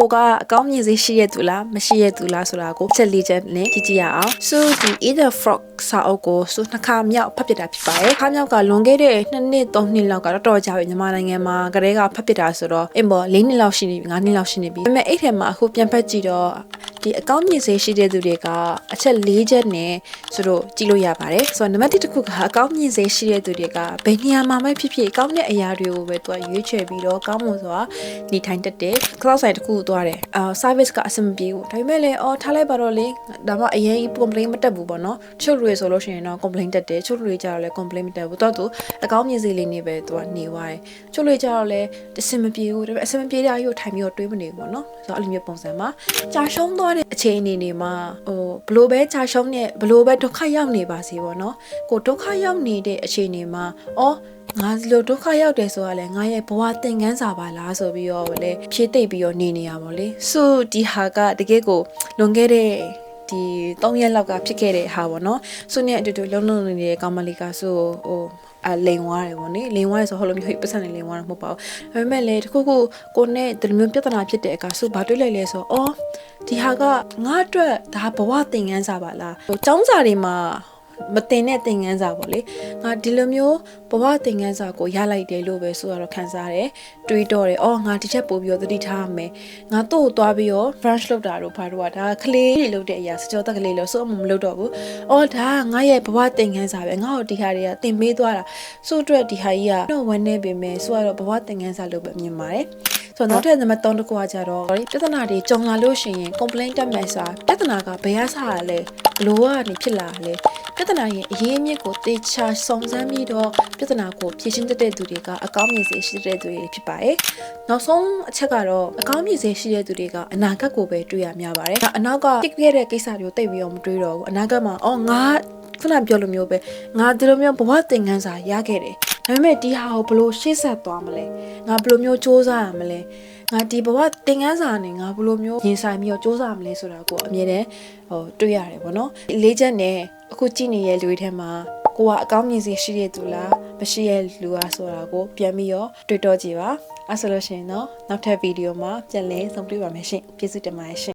ကိုကအကောင်းမြင်စေရှိရသူလားမရှိရသူလားဆိုတာကိုချက်လေးချက်နဲ့ကြည့်ကြည့်ရအောင်ဆိုဒီ Either Frog စာအုပ်ကိုဆိုနှစ်ခါမြောက်ဖတ်ပြတာဖြစ်ပါတယ်ခါမြောက်ကလွန်ခဲ့တဲ့2နှစ်3နှစ်လောက်ကတော့တော်ကြပြီမြန်မာနိုင်ငံမှာကလေးကဖတ်ပြတာဆိုတော့အင်ပေါ်4နှစ်လောက်ရှိနေပြီ5နှစ်လောက်ရှိနေပြီဒါပေမဲ့အဲ့ထဲမှာအခုပြန်ဖတ်ကြည့်တော့ ဒီအကောင့်မြင့်စေရှိတဲ့သူတွေကအချက်၄ချက်နဲ့ဆိုတော့ကြည့်လို့ရပါတယ်ဆိုတော့နံပါတ်1တစ်ခုကအကောင့်မြင့်စေရှိတဲ့သူတွေကဘယ်နေရာမှာမှဖြစ်ဖြစ်ကောင်းတဲ့အရာတွေကိုပဲသူကရွေးချယ်ပြီးတော့ကောင်းမွန်စွာနေထိုင်တတ်တယ် cloud site တစ်ခုကိုသွားတယ်အာ service ကအဆင်မပြေဘူးဒါပေမဲ့လည်းအော်ထားလိုက်ပါတော့လေဒါမှအရင် complain မတက်ဘူးပေါ့နော်ချုပ်လူတွေဆိုလို့ရှိရင်တော့ complain တက်တယ်ချုပ်လူတွေကြတော့လည်း complain မတက်ဘူးတော့သူအကောင့်မြင့်စေလေးနေပဲသူကနေသွားတယ်ချုပ်လူတွေကြတော့လည်းအဆင်မပြေဘူးဒါပေမဲ့အဆင်မပြေတဲ့အရာကိုထိုင်ပြီးတော့တွေးမနေဘူးပေါ့နော်ဆိုတော့အဲ့လိုမျိုးပုံစံမှာကြာရှုံးသွားတဲ့အခြေအနေတွေမှာဟိုဘလို့ပဲကြာရှုံးနေဘလို့ပဲဒုက္ခရောက်နေပါစေပေါ့နော်ကိုဒုက္ခရောက်နေတဲ့အခြေအနေမှာအော်ငါဒီလိုဒုက္ခရောက်တယ်ဆိုရလဲငါရဲ့ဘဝသင်ခန်းစာပါလားဆိုပြီးတော့လေဖြည့်သိပ်ပြီးတော့နေနေရပါလေဆိုဒီဟာကတကယ်ကိုလွန်ခဲ့တဲ့ဒီ3ရက်လောက်ကဖြစ်ခဲ့တဲ့ဟာပေါ့နော်ဆုနဲ့အတူတူလုံးလုံးနေတဲ့ကောင်မလေးကဆိုဟိုအလိန်သွားတယ်ပေါ့နိလိန်သွားတယ်ဆိုဟိုလိုမျိုးဟိပတ်စံနေလိန်သွားတာမဟုတ်ပါဘူးဒါပေမဲ့လေတခုခုကိုနဲ့ဒီလိုမျိုးပြဿနာဖြစ်တဲ့အခါဆိုဘာတွေးလိုက်လဲဆိုတော့အော် ဒီဟာကငါအတွက်ဒါဘဝသင်ခန်းစာပါလားဟိုចောင်းစာတွေမှာမတင်တဲ့သင်ခန်းစာပေါ့လေငါဒီလိုမျိုးဘဝသင်ခန်းစာကိုရလိုက်တယ်လို့ပဲဆိုတော့ခံစားရတယ်တွေးတော့တယ်အော်ငါဒီချက်ပို့ပြီးတော့သတိထားရမယ်ငါတို့ကိုသွားပြီးတော့ branch လောက်တာတို့ဘာတို့ကဒါကလေးတွေလုပ်တဲ့အရာစကြောတက်ကလေးလို့ဆိုအမှမလုပ်တော့ဘူးအော်ဒါကငါရဲ့ဘဝသင်ခန်းစာပဲငါ့ကိုဒီဟာတွေကသင်ပေးသွားတာဆိုအတွက်ဒီဟာကြီးကတော့ဝန်းနေပေမဲ့ဆိုတော့ဘဝသင်ခန်းစာလို့ပဲမြင်ပါတယ် ဆိုတော့နောက်ထပ်နံပါတ်3တကူကကြတော့ပြဿနာတွေကြုံလာလို့ရှိရင် complaint တက်မယ်ဆိုတာပြဿနာကဘယ်ရစားရလဲဘလို့ကနေဖြစ်လာလဲပြဿနာရဲ့အရေးအမြစ်ကိုတေချာစုံစမ်းပြီးတော့ပြဿနာကိုဖြေရှင်းတတ်တဲ့သူတွေကအကောင်းမြင်စေရှိတဲ့သူတွေဖြစ်ပါတယ်။နောက်ဆုံးအချက်ကတော့အကောင်းမြင်စေရှိတဲ့သူတွေကအနာဂတ်ကိုပဲတွေးရများပါတယ်။ဒါအနောက်ကဖြစ်ခဲ့တဲ့ကိစ္စတွေကိုတိတ်ပြီးတော့မတွေးတော့ဘူး။အနာဂတ်မှာအော်ငါခုနပြောလိုမျိုးပဲငါဒီလိုမျိုးဘဝသင်ခန်းစာရခဲ့တယ်။ ဒါပေမဲ့ဒီဟာကိုဘလို့ရှေ့ဆက်သွားမလဲ။ငါဘလို့မျိုးစူးစမ်းရမလဲ။ငါဒီဘဝသင်ခန်းစာနဲ့ငါဘလို့မျိုးရင်ဆိုင်ပြီးတော့စူးစမ်းရမလဲဆိုတာကိုအမြဲတမ်းဟိုတွေးရတယ်ပေါ့နော်။လေးချက်နဲ့အခုကြည့်နေတဲ့လူတွေထဲမှာကိုကအကောင်းမြင်စီရှိတဲ့သူလားမရှိတဲ့လူလားဆိုတာကိုပြန်ပြီးတော့တွေးတောကြည့်ပါအဲဆိုလို့ရှိရင်တော့နောက်ထပ်ဗီဒီယိုမှာပြန်လည်ဆုံတွေ့ပါမယ်ရှင်ကျေးဇူးတင်ပါတယ်ရှင်